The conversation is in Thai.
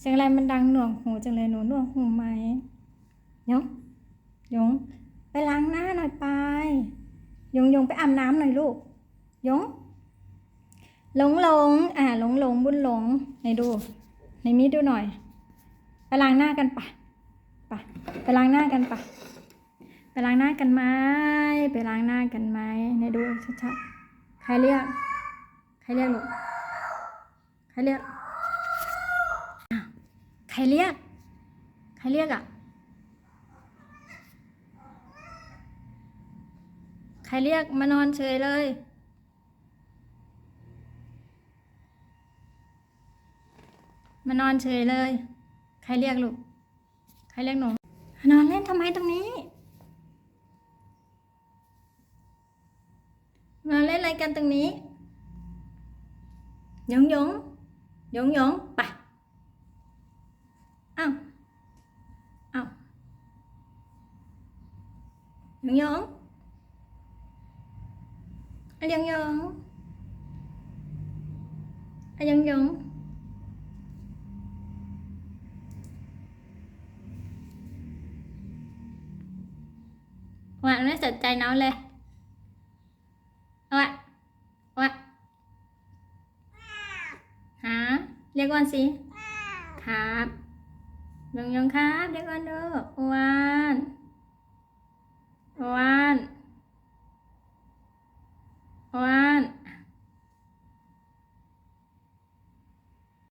เสียงอะไรมันดังหน่วกหูจังเลยหนูหน่วกหูไหมยงยงไปล้างหน้าหน่อยไปยงยงไปอาบน้ำหน่อยลูกยงหลงหลงอ่าหลงหลงบุญหลงไหนดูไหนมีดูหน่อยไปล้างหน้ากันปะปะไปล้างหน้ากันปะไปล้างหน้ากันไหมไปล้างหน้ากันไหมไหนดูชัดๆใครเรียกใครเรียกลูกใครเรียกอ้าว ใครเรียก ใครเรียกอะ ใครเรียกมานอนเฉยเลย มานอนเฉยเลย ใครเรียกลูก ใครเรียกหนู นอนเล่นทำไมตรงนี้มาเล่นอะไรกันตรงนี้ หยงหยงหยงหยงไป อ้าเอ้าหยงหยงอะหยงหยงอะหยงหยงหวานไม่สนใจน้องเลยเอาวะเอาวะหาเรียกก่อนสิครับ ยองยองครับเด็กอนเด้ออ้วนอ้วนอ้วน